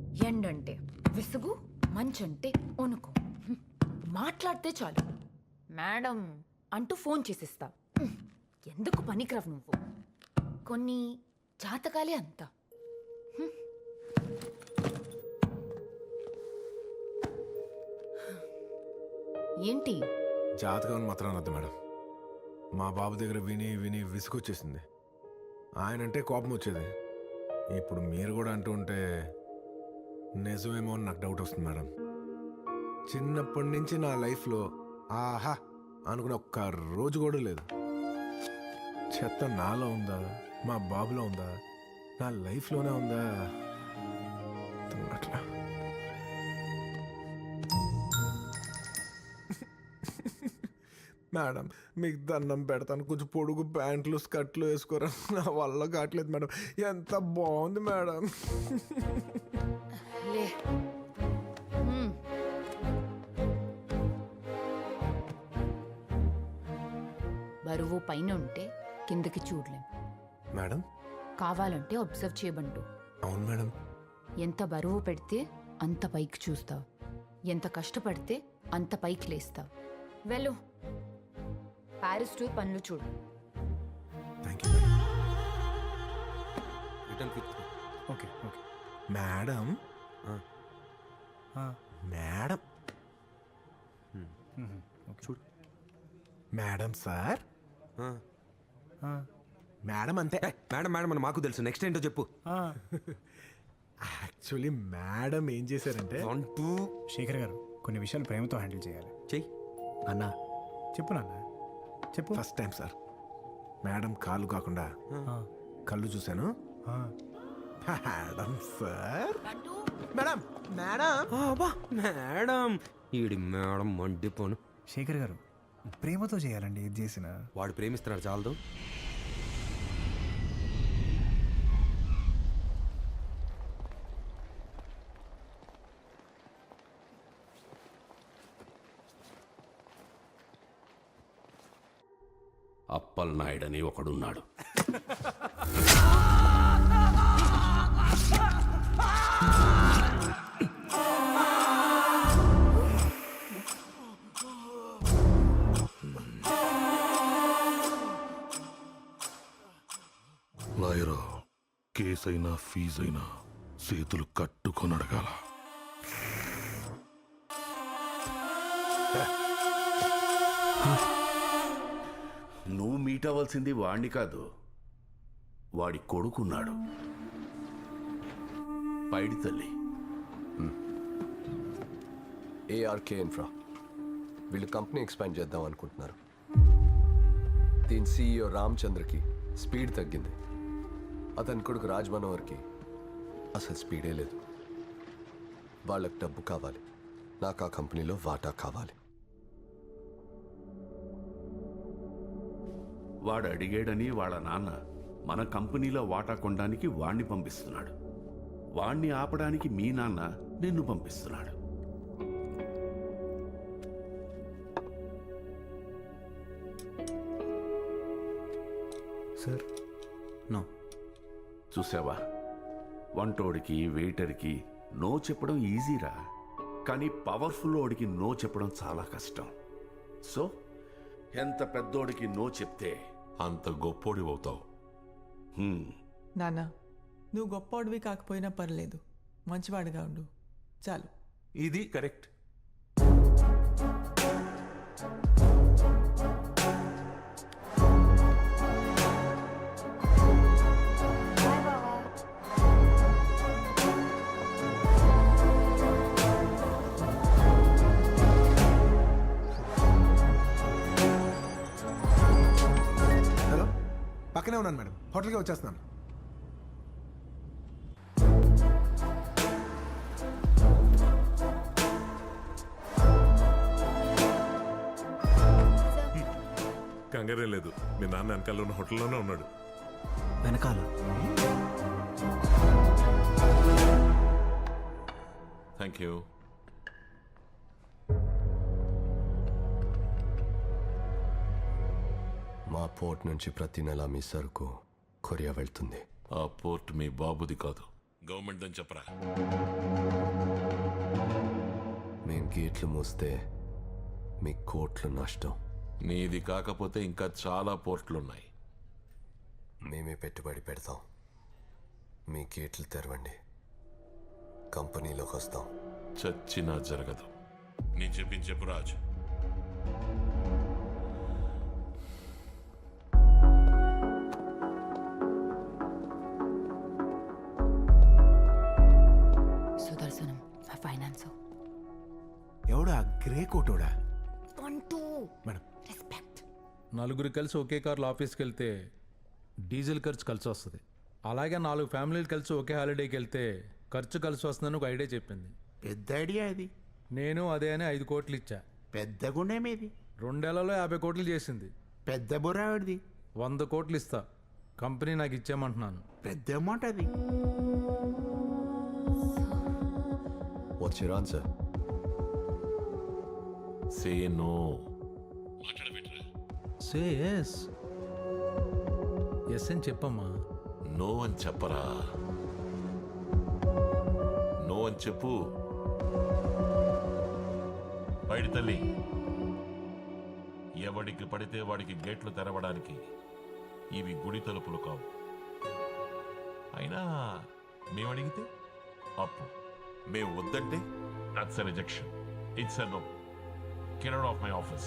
ఎండంటే విసుగు మంచంటే వణుకు. హ్మ్. మాట్లాడితే చాలు. మేడం. అంటూ ఫోన్ చేసిస్తా. ఎందుకు పనికిరావు నువ్వు? కొన్ని జాతకాలే అంత. ఏంటి? జాతకం మాత్రం అనద్దు మేడం. మా బాబు దగ్గర విని విని విసుగొచ్చేసింది. ఆయన అంటే కోపం వచ్చేది ఇప్పుడు మీరు కూడా అంటూ ఉంటే నిజమేమో అని నాకు డౌట్ వస్తుంది మేడం చిన్నప్పటి నుంచి నా లైఫ్లో ఆహా అనుకున్న ఒక్క రోజు కూడా లేదు. చెత్త నాలో ఉందా? మా బాబులో ఉందా? నా లైఫ్లోనే ఉందా? అట్లా. మేడం మీకు దండం పెడతాను. కొంచెం పొడుగు ప్యాంట్లు స్కర్ట్లు వేసుకోరా? నా వల్ల కావట్లేదు మేడం ఎంత బాగుంది మేడం బరువు పైన ఉంటే కిందకి చూడలేం. మేడం? కావాలంటే అబ్జర్వ్ చేయబండు అవును మేడం. ఎంత బరువు పెడితే అంత పైకి చూస్తావు. ఎంత కష్టపడితే అంత పైకి లేస్తావు. వెళ్ళు. ప్యారిస్ టూర్ పనులు చూడు. Madam okay okay madam. చూడు. Madam sir. మేడం అంతే. మేడం మేడం అని మాకు తెలుసు. నెక్స్ట్ ఏంటో చెప్పు. యాక్చువల్లీ మేడం ఏం చేశారంటే వన్ టూ. శేఖర్ గారు కొన్ని విషయాలు ప్రేమతో హ్యాండిల్ చేయాలి. చెయ్యి. అన్నా. చెప్పు నాన్న. చెప్పు. First time sir. మేడం కాళ్ళు కాకుండా కళ్ళు చూశాను. మేడం సార్ మేడం మేడం అబ్బా మేడం ఈడి మేడం మండిపోను. శేఖర్ గారు ప్రేమతో చేయాలండి ఇది చేసిన. వాడు ప్రేమిస్తున్నాడు చాలదు. అప్పల్ నాయుడని ఒకడున్నాడు. లాయరా కేసైనా ఫీజైనా చేతులు కట్టుకొని అడగాల నువ్వు మీట్ అవ్వాల్సింది వాణ్ణి కాదు వాడి కొడుకున్నాడు. పైడి తల్లి. ఏఆర్కే ఇన్ఫ్రా వీళ్ళు కంపెనీ ఎక్స్పాండ్ చేద్దాం అనుకుంటున్నారు. దీని సీఈఓ రామచంద్రకి స్పీడ్ తగ్గింది. అతని కొడుకు రాజ్ మనోహర్కి అసలు స్పీడే లేదు. వాళ్ళకి డబ్బు కావాలి. నాకు ఆ కంపెనీలో వాటా కావాలి. వాడు అడిగాడని వాళ్ళ నాన్న మన కంపెనీలో వాటా కొనడానికి వాణ్ణి పంపిస్తున్నాడు. వాణ్ణి ఆపడానికి మీ నాన్న నిన్ను పంపిస్తున్నాడు. సార్. నో. చూసావా? వంటోడికి వెయిటర్కి నో చెప్పడం ఈజీరా. కానీ పవర్ఫుల్ ఓడికి నో చెప్పడం చాలా కష్టం. సో ఎంత పెద్దోడికి నో చెప్తే అంత గొప్పోడి అవుతావు నాన్న. నువ్వు గొప్పవాడివి కాకపోయినా పర్లేదు. మంచివాడిగా ఉండు. చాలు. ఇది కరెక్ట్. హలో. పక్కనే ఉన్నాను మేడం. హోటల్కి వచ్చేస్తున్నాను. కంగారేం లేదు. మీ నాన్న వెనకాల ఉన్న హోటల్లోనే ఉన్నాడు. వెనకాల? థ్యాంక్ యూ మా పోర్ట్ నుంచి ప్రతి నెల మీ సరుకు కొరియా వెళ్తుంది. ఆ పోర్ట్ మీ బాబుది కాదు. గవర్నమెంట్ అని చెప్పరా? మేము గేట్లు మూస్తే మీ కోట్లు నష్టం. నీది కాకపోతే ఇంకా చాలా పోర్ట్లున్నాయి. మేమే పెట్టుబడి పెడతాం. మీ గేట్లు తెరవండి. కంపెనీలోకి వస్తాం. చచ్చినా జరగదు. నేను చెప్పింది చెప్పు రాజు. సుదర్శనం ఆ ఫైనాన్స్. ఎవడా? గ్రే కోటోడా? నలుగురు కలిసి ఒకే కార్లో ఆఫీస్కి వెళ్తే డీజిల్ ఖర్చు కలిసి వస్తుంది. అలాగే నాలుగు ఫ్యామిలీలు కలిసి ఒకే హాలిడేకి వెళ్తే ఖర్చు కలిసి వస్తుందని ఒక ఐడియా చెప్పింది. పెద్ద ఐడియా అది నేను అదే అని ఐదు కోట్లు ఇచ్చా. పెద్ద గుండె మీది. రెండేళ్ళలో యాభై కోట్లు చేసింది. పెద్ద బుర్రావిడిది వంద కోట్లు ఇస్తా. కంపెనీ నాకు ఇచ్చేయమంటున్నాను. పెద్ద అమౌంట్ అది. What's your answer say no say yes. Yes అని చెప్పమ్మా. నో అని చెప్పరా. నో అని చెప్పు. బయట తల్లి. ఎవడికి పడితే వాడికి గేట్లు తెరవడానికి ఇవి గుడి తలుపులు కావు. అయినా మేము అడిగితే అప్పు. మేము వద్దంటే that's rejection it's no can of my office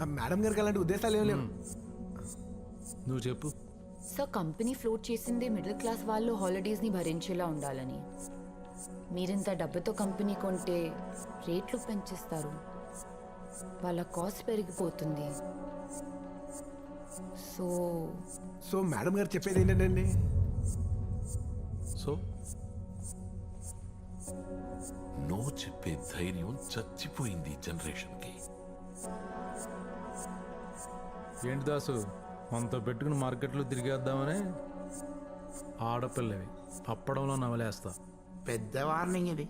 ఆ మేడం గారికి అలాంటి ఉద్దేశాలు ఏం లేవు. నువ్వు చెప్పు. సో కంపెనీ ఫ్లోట్ చేసింది మిడిల్ క్లాస్ వాళ్ళు హాలిడేస్ని భరించేలా ఉండాలని. మీరింత డబ్బుతో కంపెనీ కొంటే రేట్లు పెంచేస్తారు. వాళ్ళ కాస్ట్ పెరిగిపోతుంది. సో సో మేడం గారు చెప్పేది ఏంటండి? సో? నో చెప్పే ధైర్యం చచ్చిపోయింది జనరేషన్కి. ఏంటి దాసు మనతో పెట్టుకుని మార్కెట్లో తిరిగేద్దామని ఆడపిల్లవి. అప్పడంలో నవలేస్తా. పెద్ద వార్నింగ్ ఇది.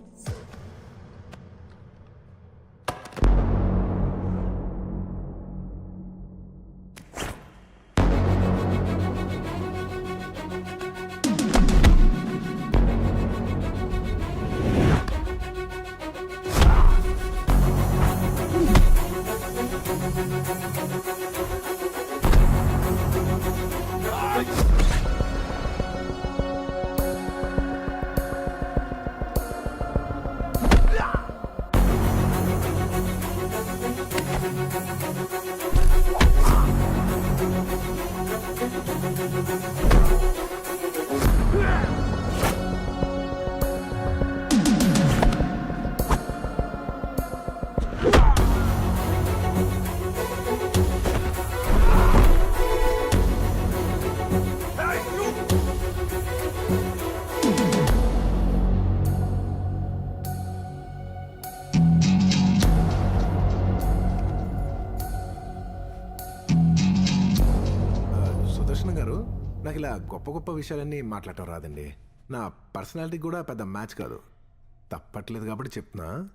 ఆ, నాకు ఇలా గొప్ప గొప్ప విషయాలన్నీ మాట్లాడటం రాదండి. నా పర్సనాలిటీ కూడా పెద్ద మ్యాచ్ కాదు. తప్పట్లేదు కాబట్టి చెప్తున్నా.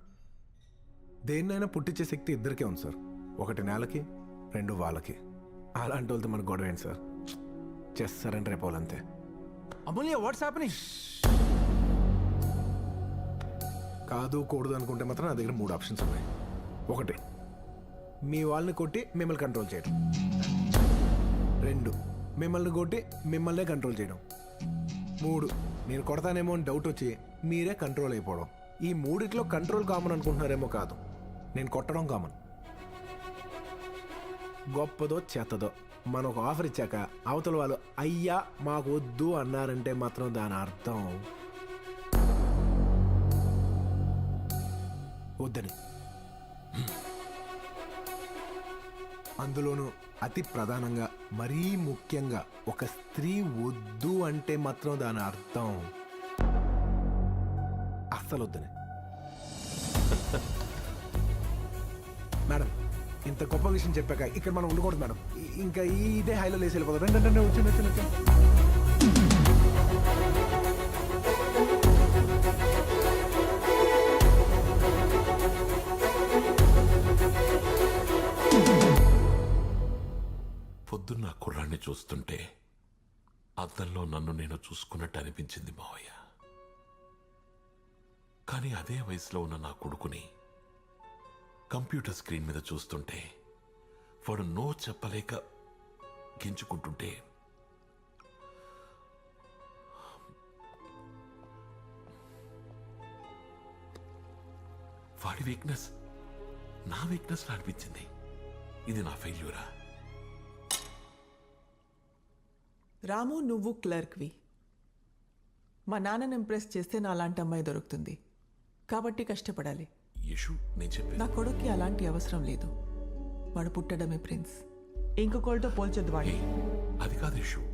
దేన్నైనా పుట్టించే శక్తి ఇద్దరికే ఉంది సార్. ఒకటి నేలకి రెండు వాళ్ళకి. అలాంటి వాళ్ళతో మనకు గొడవ ఏంటి సార్? చేస్తారంటే రేపు వాళ్ళంతే అమూల్య వాట్స్ హ్యాపెనింగ్ కాదు కూడదు అనుకుంటే మాత్రం నా దగ్గర మూడు ఆప్షన్స్ ఉన్నాయి. ఒకటి మీ వాళ్ళని కొట్టి మిమ్మల్ని కంట్రోల్ చేయడం రెండు మిమ్మల్ని కొట్టి మిమ్మల్నే కంట్రోల్ చేయడం. మూడు నేను కొడతానేమో అని డౌట్ వచ్చి మీరే కంట్రోల్ అయిపోవడం. ఈ మూడిట్లో కంట్రోల్ కామన్ అనుకుంటున్నారేమో కాదు. నేను కొట్టడం కామన్ గొప్పదో చెత్తదో. మనం ఒక ఆఫర్ ఇచ్చాక అవతల వాళ్ళు అయ్యా మాకు వద్దు అన్నారంటే మాత్రం దాని అర్థం. వద్దని. అందులోనూ అతి ప్రధానంగా మరీ ముఖ్యంగా ఒక స్త్రీ వద్దు అంటే మాత్రం దాని అర్థం. అస్సలు వద్దునే మేడం ఇంత గొప్ప విషయం చెప్పాక ఇక్కడ మనం ఉండకూడదు మేడం. ఇంకా ఇదే హైలో లేసి వెళ్ళిపోతాం రెండు రెండు వచ్చి వచ్చి వచ్చి చూసుకున్నట్టు అనిపించింది మావయ్య. కానీ అదే వయసులో ఉన్న నా కొడుకుని కంప్యూటర్ స్క్రీన్ మీద చూస్తుంటే వాడు నో చెప్పలేక గించుకుంటుంటే వాడి వీక్నెస్ నా వీక్నెస్ అనిపించింది. ఇది నా ఫెయిల్యూరా రాము నువ్వు క్లర్క్వి మా నాన్నని ఇంప్రెస్ చేస్తే నా అలాంటి అమ్మాయి దొరుకుతుంది. కాబట్టి కష్టపడాలి. యశు నేను చెప్పేది. నా కొడుక్కి అలాంటి అవసరం లేదు. వాడు పుట్టడమే ప్రిన్స్. ఇంకొకళ్ళతో పోల్చొద్దు వాడి అది కాదు యశు